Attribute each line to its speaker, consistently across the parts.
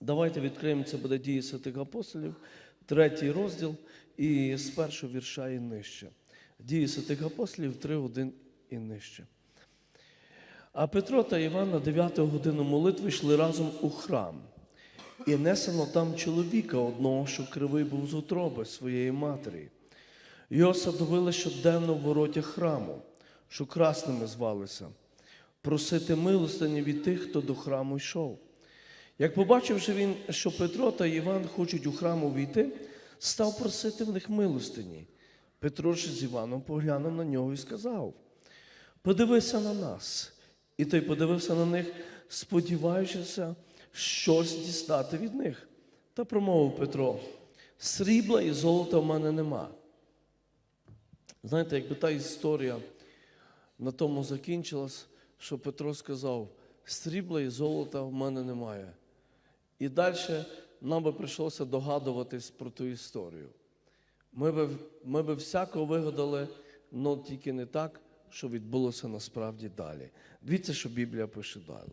Speaker 1: Давайте відкриємо це буде дії святих апостолів, третій розділ і з першого вірша і нижче. Дії святих апостолів 3, 1 і нижче. А Петро та Іван на 9 годину молитви йшли разом у храм. І несено там чоловіка одного, що кривий був з утроби своєї матері. Його садовили щоденно в воротях храму, що красними звалися, просити милостині від тих, хто до храму йшов. Як побачивши він, що Петро та Іван хочуть у храм увійти, став просити в них милостині. Петро ж з Іваном поглянув на нього і сказав: Подивися на нас. І той подивився на них, сподіваючися щось дістати від них. Та промовив Петро: срібла і золота в мене нема. Знаєте, якби та історія на тому закінчилась, що Петро сказав: срібла і золота в мене немає. І далі нам би прийшлося догадуватись про ту історію. Ми би, ми би всяко вигадали, але тільки не так, що відбулося насправді далі. Дивіться, що Біблія пише далі.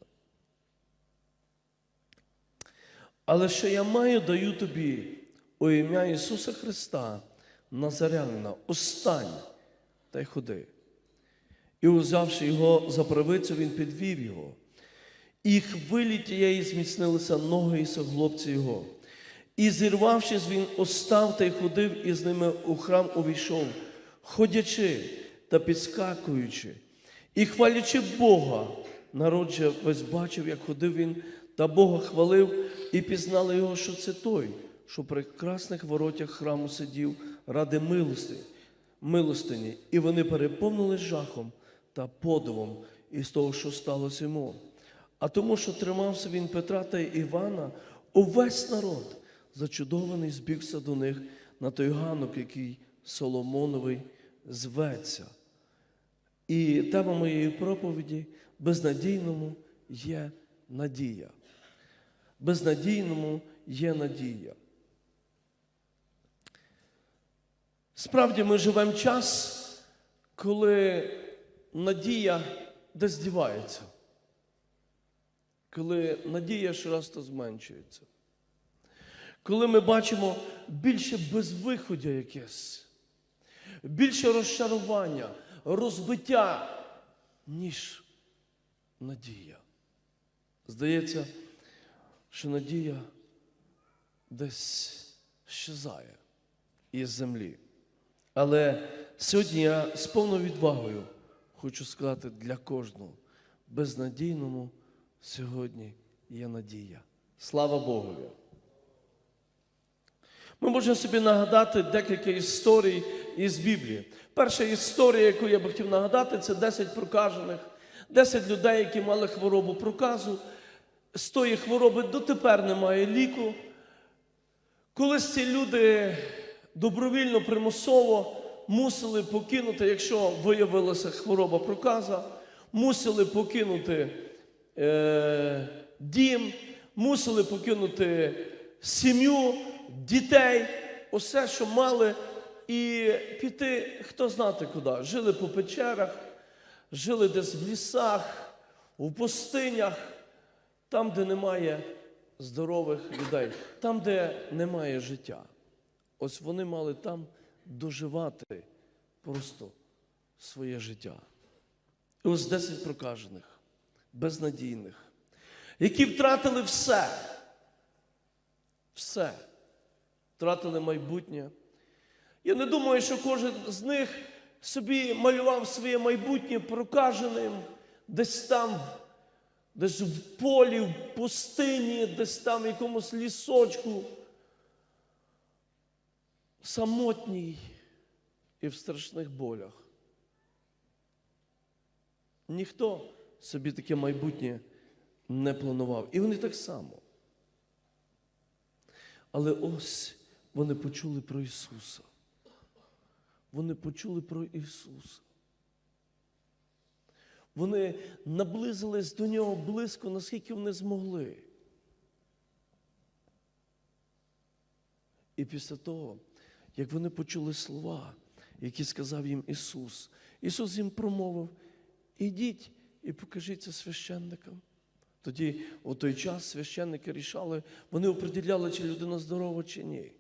Speaker 1: Але що я маю, даю тобі у ім'я Ісуса Христа, Назарянина, устань та й ходи. І узявши його за правицю, він підвів його. І хвилі тієї зміцнилися ноги і соглобці його. І зірвавшись, він остав та й ходив і з ними у храм увійшов, ходячи та підскакуючи, і хвалячи Бога. Народ же весь бачив, як ходив він, та Бога хвалив, і пізнали його, що це той, що при красних воротях храму сидів ради милості, милостині, і вони переповнили жахом та подивом із того, що сталося йому. А тому, що тримався він Петра та Івана, увесь народ, зачудований, збігся до них на той ганок, який Соломоновий зветься. І тема моєї проповіді безнадійному є надія. Безнадійному є надія. Справді ми живемо час, коли надія десь дівається, коли надія щораз то зменшується, коли ми бачимо більше безвиходя якесь, більше розчарування, розбиття, ніж надія. Здається, що надія десь щезає із землі. Але сьогодні я з повною відвагою хочу сказати для кожного безнадійному сьогодні є надія. Слава Богові! Ми можемо собі нагадати декілька історій із Біблії. Перша історія, яку я би хотів нагадати, це 10 прокажених, 10 людей, які мали хворобу проказу. З тої хвороби дотепер немає ліку. Колись ці люди добровільно, примусово мусили покинути, якщо виявилася хвороба проказа, мусили покинути е, дім, мусили покинути сім'ю, дітей, усе, що мали, і піти, хто знати куди. Жили по печерах, жили десь в лісах, в пустинях, там, де немає здорових людей, там, де немає життя. Ось вони мали там доживати просто своє життя. І ось 10 прокажених, безнадійних, які втратили все. Все. Втратили майбутнє. Я не думаю, що кожен з них собі малював своє майбутнє прокаженим, десь там, десь в полі, в пустині, десь там в якомусь лісочку самотній і в страшних болях. Ніхто собі таке майбутнє не планував. І вони так само. Але ось вони почули про Ісуса. Вони почули про Ісуса. Вони наблизились до Нього близько, наскільки вони змогли. І після того, як вони почули слова, які сказав їм Ісус, Ісус їм промовив: ідіть і покажіться священникам. Тоді, у той час, священники рішали, вони определяли, чи людина здорова, чи ні.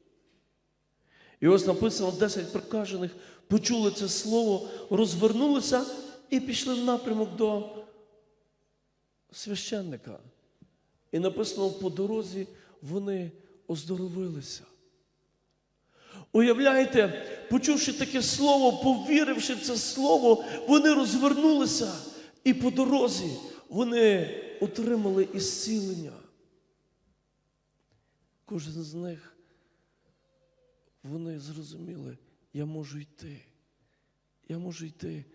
Speaker 1: І ось написано 10 прокажених, почули це слово, розвернулися і пішли в напрямок до священника. І написано по дорозі вони оздоровилися. Уявляєте, почувши таке слово, повіривши в це слово, вони розвернулися і по дорозі вони отримали ісцілення. Кожен з них вони зрозуміли, я можу йти. Я можу йти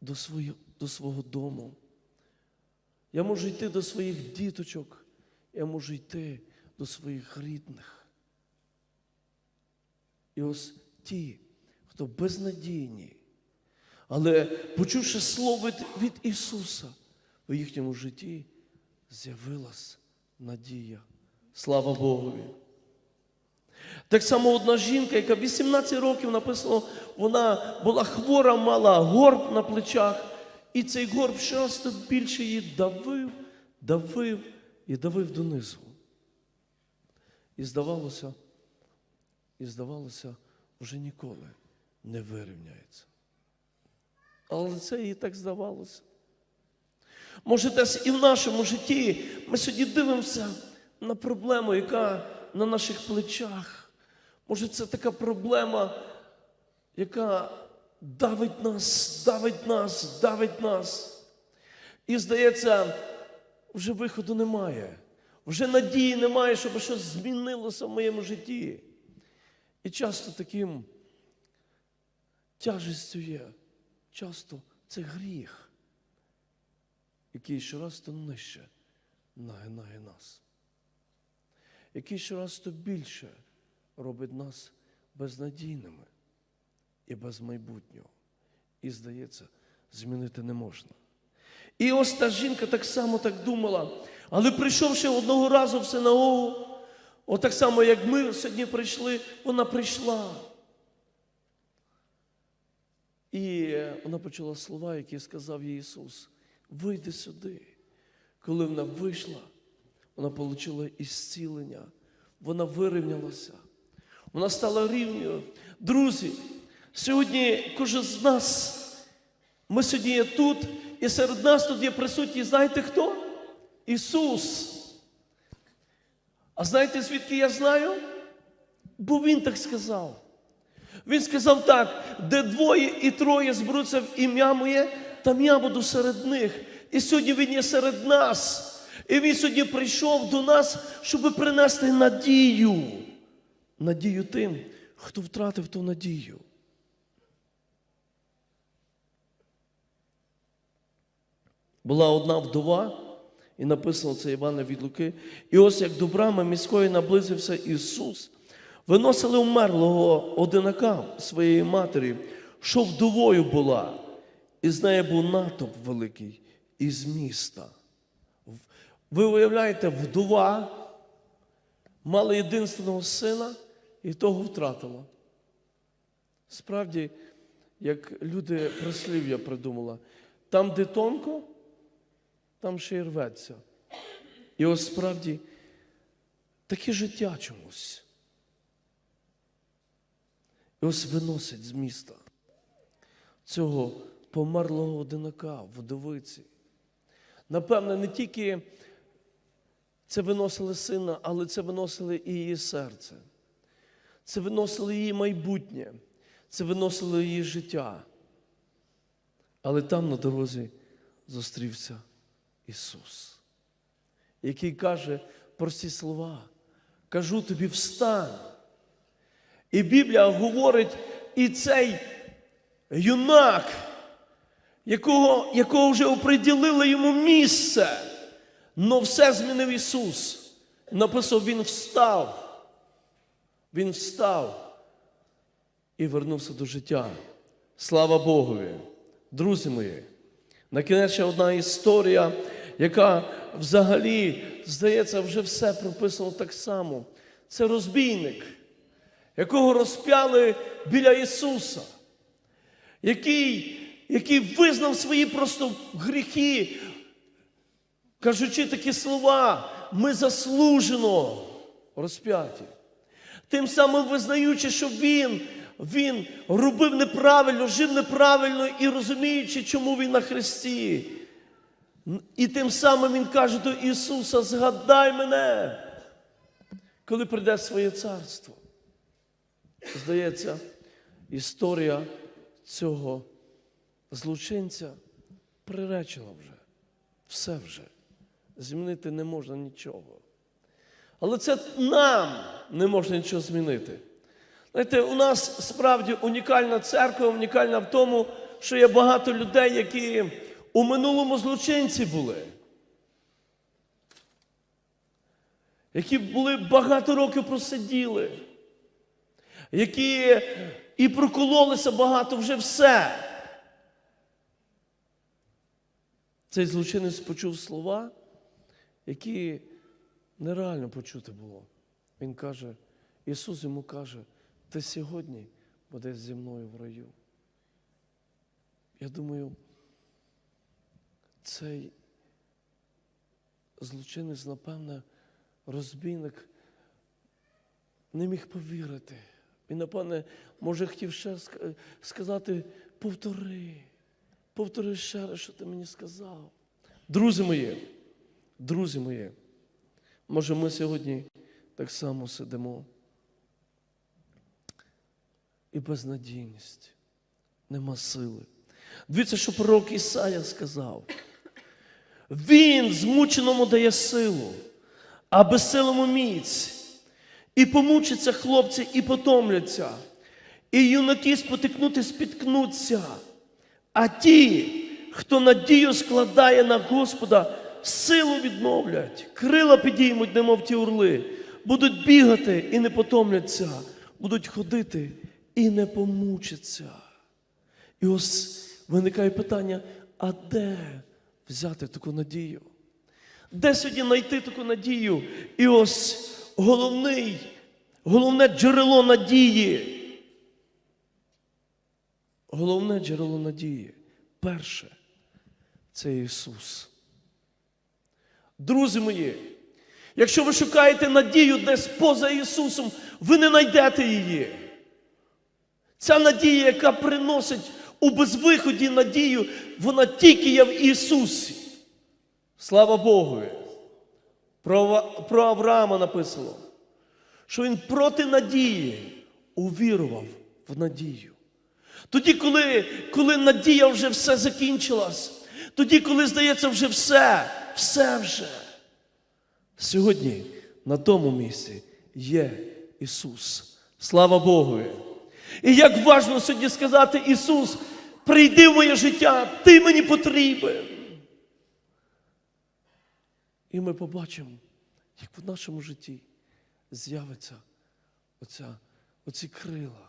Speaker 1: до, своє, до свого дому. Я можу йти до своїх діточок. Я можу йти до своїх рідних. І ось ті, хто безнадійні, але почувши слово від, Ісуса, у їхньому житті з'явилась надія. Слава Богові. Так само одна жінка, яка 18 років написано, вона була хвора, мала горб на плечах, і цей горб часто більше її давив, давив і давив донизу. І здавалося, і здавалося, вже ніколи не вирівняється. Але це їй так здавалося. Може, десь і в нашому житті ми сьогодні дивимося на проблему, яка на наших плечах. Може, це така проблема, яка давить нас, давить нас, давить нас. І здається, вже виходу немає. Вже надії немає, щоб щось змінилося в моєму житті. І часто таким тяжестю є, часто це гріх, який щораз то нижче нагинає нас, який щораз то більше робить нас безнадійними і без майбутнього. І, здається, змінити не можна. І ось та жінка так само так думала, але прийшовши одного разу в синагогу, отак само, як ми сьогодні прийшли, вона прийшла. І вона почула слова, які сказав їй Ісус. Вийди сюди. Коли вона вийшла, вона отримала ісцілення, вона вирівнялася, вона стала рівною. Друзі, сьогодні кожен з нас, ми сьогодні є тут, і серед нас тут є присутній, знаєте хто? Ісус. А знаєте, звідки я знаю? Бо Він так сказав. Він сказав так: де двоє і троє зберуться в ім'я моє, там я буду серед них. І сьогодні Він є серед нас. І Він сьогодні прийшов до нас, щоб принести надію. Надію тим, хто втратив ту надію. Була одна вдова, і написано це Івана від Луки. І ось як до брами міської наблизився Ісус, виносили умерлого одинака своєї матері, що вдовою була, і з нею був натовп великий із міста. Ви уявляєте, вдова мала єдинственного сина і того втратила. Справді, як люди прислів'я придумала, там, де тонко, там ще й рветься. І ось справді таке життя чомусь. І ось виносить з міста цього померлого одинака, вдовиці. Напевне, не тільки це виносили сина, але це виносили і її серце. Це виносили її майбутнє, це виносило її життя. Але там на дорозі зустрівся Ісус, який каже прості слова. Кажу тобі, встань. І Біблія говорить, і цей юнак, якого, якого вже оприділили йому місце, но все змінив Ісус. Написав, Він встав. Він встав і вернувся до життя. Слава Богові. Друзі мої, на кінець ще одна історія, яка взагалі, здається, вже все прописано так само. Це розбійник, якого розп'яли біля Ісуса, який, який визнав свої просто гріхи, кажучи такі слова, ми заслужено розп'яті. Тим самим визнаючи, що він, він робив неправильно, жив неправильно і розуміючи, чому він на хресті. І тим самим він каже до Ісуса: згадай мене, коли прийде своє царство. Здається, історія цього злочинця приречена вже. Все вже. Змінити не можна нічого. Але це нам не можна нічого змінити. Знаєте, у нас справді унікальна церква, унікальна в тому, що є багато людей, які у минулому злочинці були. Які були багато років просиділи, які і прокололися багато вже все. Цей злочинець почув слова, які нереально почути було. Він каже, Ісус йому каже, ти сьогодні будеш зі мною в раю. Я думаю, цей злочинець, напевне, розбійник не міг повірити. Він, напевне, може, хотів ще сказати, повтори, повтори ще раз, що ти мені сказав. Друзі мої, друзі мої, може, ми сьогодні так само сидимо. І безнадійність, нема сили. Дивіться, що пророк Ісая сказав. Він змученому дає силу, а безсилому міць. І помучаться хлопці, і потомляться, і юнаки спотикнути спіткнуться. А ті, хто надію складає на Господа, силу відновлять, крила підіймуть, немов ті орли, будуть бігати і не потомляться, будуть ходити і не помучаться. І ось виникає питання: а де взяти таку надію? Де сьогодні знайти таку надію? І ось головний, головне джерело надії. Головне джерело надії. Перше це Ісус. Друзі мої, якщо ви шукаєте надію десь поза Ісусом, ви не знайдете її. Ця надія, яка приносить у безвиході надію, вона тільки є в Ісусі. Слава Богу. Про, про Авраама написано, що він проти надії увірував в надію. Тоді, коли, коли надія вже все закінчилась, тоді, коли здається, вже все, все вже. Сьогодні на тому місці є Ісус. Слава Богу. І як важливо сьогодні сказати, Ісус, прийди в моє життя, Ти мені потрібен. І ми побачимо, як в нашому житті з'явиться оця, оці крила,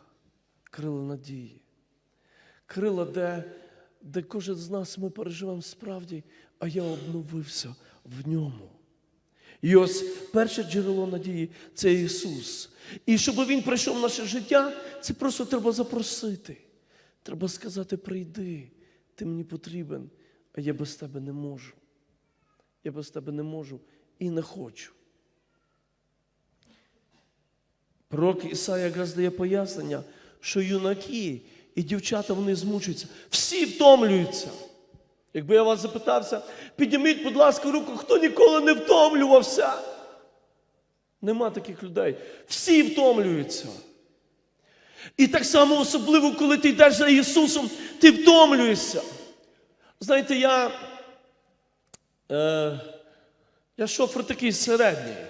Speaker 1: крила надії. Крила, де, де кожен з нас ми переживемо справді, а я обновився в ньому. І ось перше джерело надії це Ісус. І щоб Він прийшов в наше життя, це просто треба запросити. Треба сказати: прийди, ти мені потрібен, а я без тебе не можу. Я без тебе не можу і не хочу. Пророк Ісая якраз дає пояснення, що юнаки і дівчата вони змучуються. Всі втомлюються. Якби я вас запитався, підніміть, будь ласка, руку, хто ніколи не втомлювався. Нема таких людей. Всі втомлюються. І так само особливо, коли ти йдеш за Ісусом, ти втомлюєшся. Знаєте, я, е, я шофер такий середній.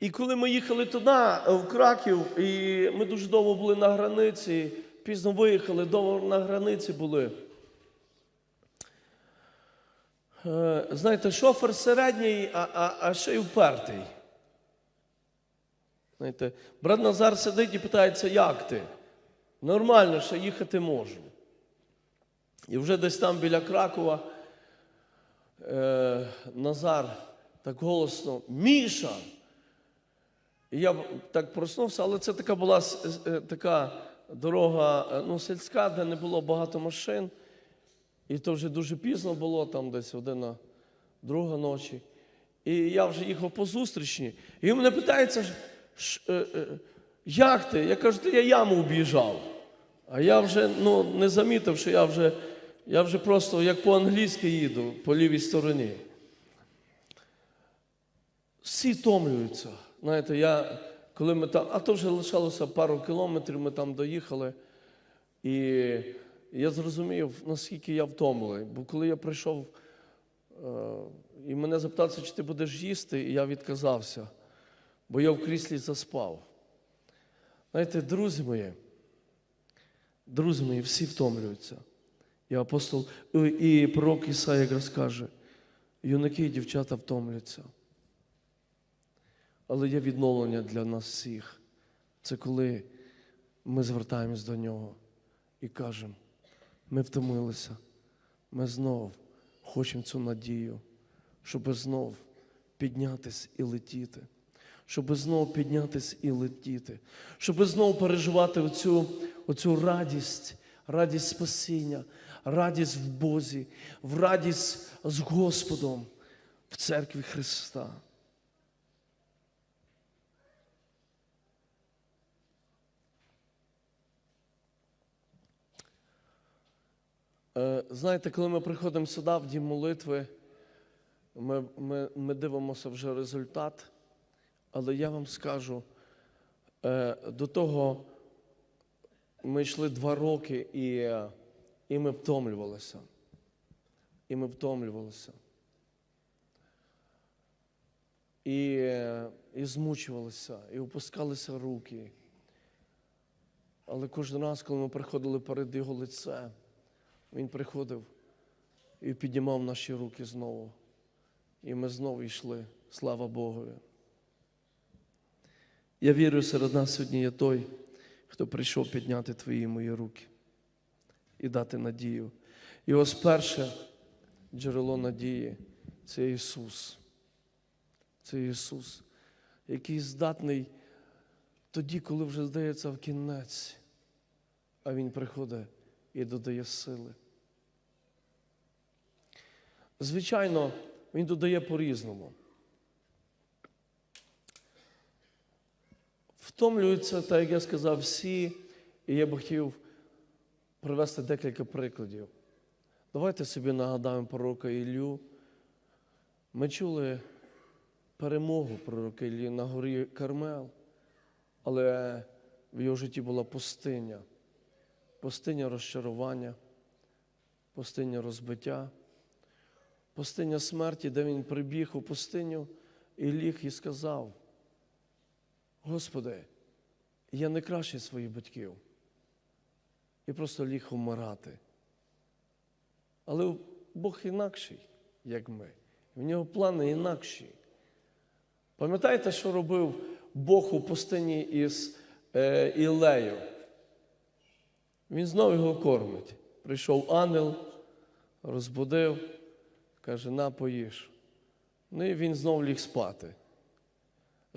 Speaker 1: І коли ми їхали туди, е, в Краків, і ми дуже довго були на границі, пізно виїхали, довго на границі були. Е, Знаєте, шофер середній, а, а, а ще й впертий. Знаєте, брат Назар сидить і питається, як ти? Нормально, ще їхати можу. І вже десь там біля Кракова е, Назар так голосно, Міша. І я так проснувся, але це така була е, така дорога е, ну, сільська, де не було багато машин. І то вже дуже пізно було, там десь година друга ночі. І я вже їхав по зустрічні. І мене питається, е, е, як ти? Я кажу, «Та я яму об'їжджав. А я вже ну, не замітив, що я вже, я вже просто як по-англійськи їду, по лівій стороні. Всі втомлюються. Знаєте, я, коли ми там, а то вже лишалося пару кілометрів, ми там доїхали. І я зрозумів, наскільки я втомлений. Бо коли я прийшов е, і мене запиталися, чи ти будеш їсти, і я відказався, бо я в кріслі заспав. Знаєте, друзі мої, друзі мої, всі втомлюються. І апостол, і пророк Ісая якраз каже, юнаки і дівчата втомляться. Але є відновлення для нас всіх. Це коли ми звертаємось до нього і кажемо, ми втомилися, ми знов хочемо цю надію, щоб знов піднятись і летіти, щоб знов піднятись і летіти, щоб знов переживати оцю, оцю радість, радість спасіння, радість в Бозі, в радість з Господом в церкві Христа. Е, Знаєте, коли ми приходимо сюди, в дім молитви, ми, ми, ми дивимося вже результат, але я вам скажу, е, до того ми йшли два роки і, і ми втомлювалися. І ми втомлювалися. І, і змучувалися, і опускалися руки. Але кожен раз, коли ми приходили перед його лице, він приходив і піднімав наші руки знову. І ми знову йшли. Слава Богу. Я вірю, серед нас сьогодні є той, хто прийшов підняти твої мої руки і дати надію. І ось перше джерело надії це Ісус. Це Ісус, який здатний тоді, коли вже здається в кінець, а Він приходить і додає сили. Звичайно, він додає по-різному. Втомлюються, так як я сказав, всі, і я б хотів привести декілька прикладів. Давайте собі нагадаємо пророка Іллю. Ми чули перемогу пророка Іллі на горі Кармел, але в його житті була пустиня, пустиня розчарування, пустиня розбиття, пустиня смерті, де він прибіг у пустиню і ліг і сказав: Господи, я не кращий своїх батьків. І просто ліг умирати. Але Бог інакший, як ми. В нього плани інакші. Пам'ятаєте, що робив Бог у пустині із е, Ілею? Він знову його кормить. Прийшов ангел, розбудив, каже, на поїж. Ну і він знову ліг спати.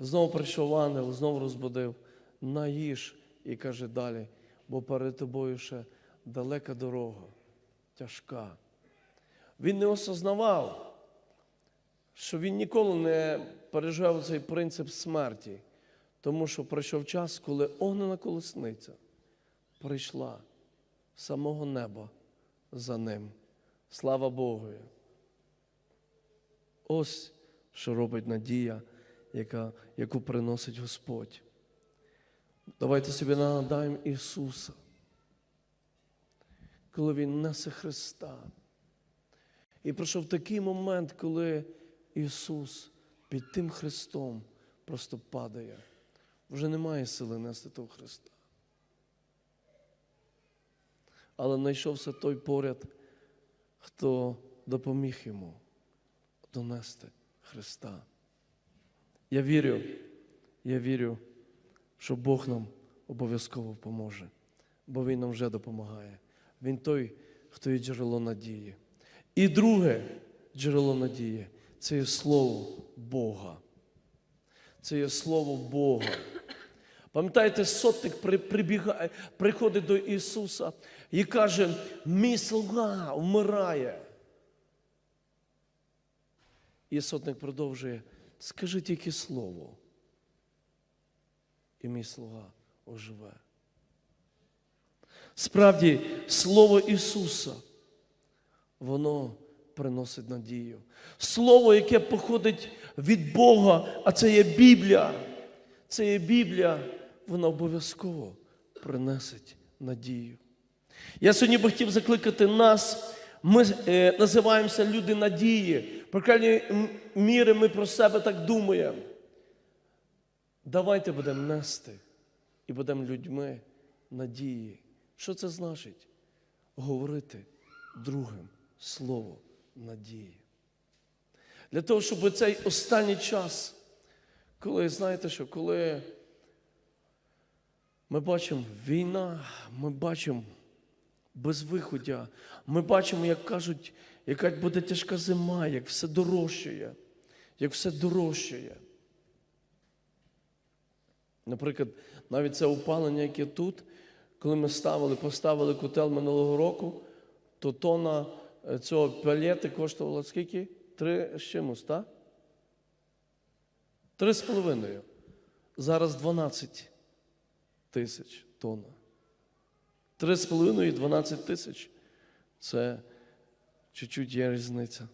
Speaker 1: Знову прийшов ангел, знову розбудив, наїж і каже далі, бо перед тобою ще далека дорога, тяжка. Він не осознавав, що він ніколи не переживав цей принцип смерті, тому що прийшов час, коли огнена колесниця прийшла з самого неба за ним. Слава Богу. Ось що робить надія, яка, яку приносить Господь. Давайте собі нагадаємо Ісуса, коли Він несе Христа. І прийшов такий момент, коли Ісус під тим Христом просто падає. Вже немає сили нести того Христа. Але знайшовся той поряд, хто допоміг йому донести Христа. Я вірю, я вірю, що Бог нам обов'язково поможе, бо Він нам вже допомагає. Він той, хто є джерело надії. І друге джерело надії це є Слово Бога. Це є Слово Бога. Пам'ятаєте, сотник прибігає, приходить до Ісуса і каже, мій слуга вмирає. І сотник продовжує: скажи тільки слово, і мій слуга оживе. Справді, Слово Ісуса, воно приносить надію. Слово, яке походить від Бога, а це є Біблія. Це є Біблія, вона обов'язково принесить надію. Я сьогодні би хотів закликати нас. Ми е, називаємося люди надії. По крайній м- міри ми про себе так думаємо. Давайте будемо нести і будемо людьми надії. Що це значить? Говорити другим слово надії. Для того, щоб цей останній час, коли, знаєте що, коли ми бачимо війна, ми бачимо без виходя. Ми бачимо, як кажуть, яка буде тяжка зима, як все дорожчає, як все дорожчає. Наприклад, навіть це опалення, яке тут, коли ми ставили, поставили котел минулого року, то тона е, цього палети коштувала скільки? Три з чимось, так? Три з половиною. Зараз 12 тисяч тонн. 3,5 і 12 тисяч це чуть-чуть є різниця.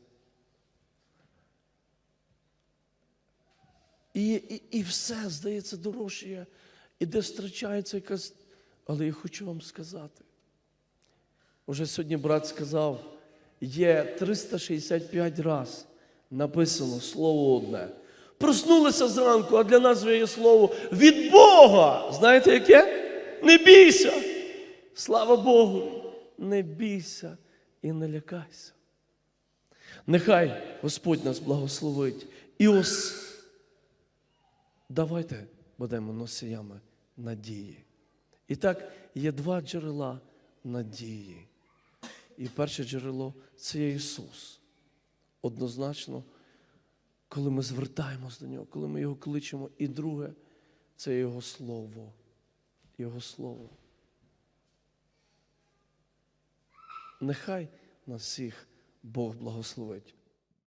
Speaker 1: І, і, і все, здається, дорожче, і де зустрічається якась. Але я хочу вам сказати. Уже сьогодні брат сказав, є 365 раз написано слово одне. Проснулися зранку, а для нас є слово від Бога. Знаєте яке? Не бійся. Слава Богу, не бійся і не лякайся. Нехай Господь нас благословить. І ось давайте будемо носіями надії. І так, є два джерела надії. І перше джерело це є Ісус. Однозначно, коли ми звертаємось до Нього, коли ми Його кличемо. І друге це Його Слово. Його Слово. Нехай нас всіх Бог благословить.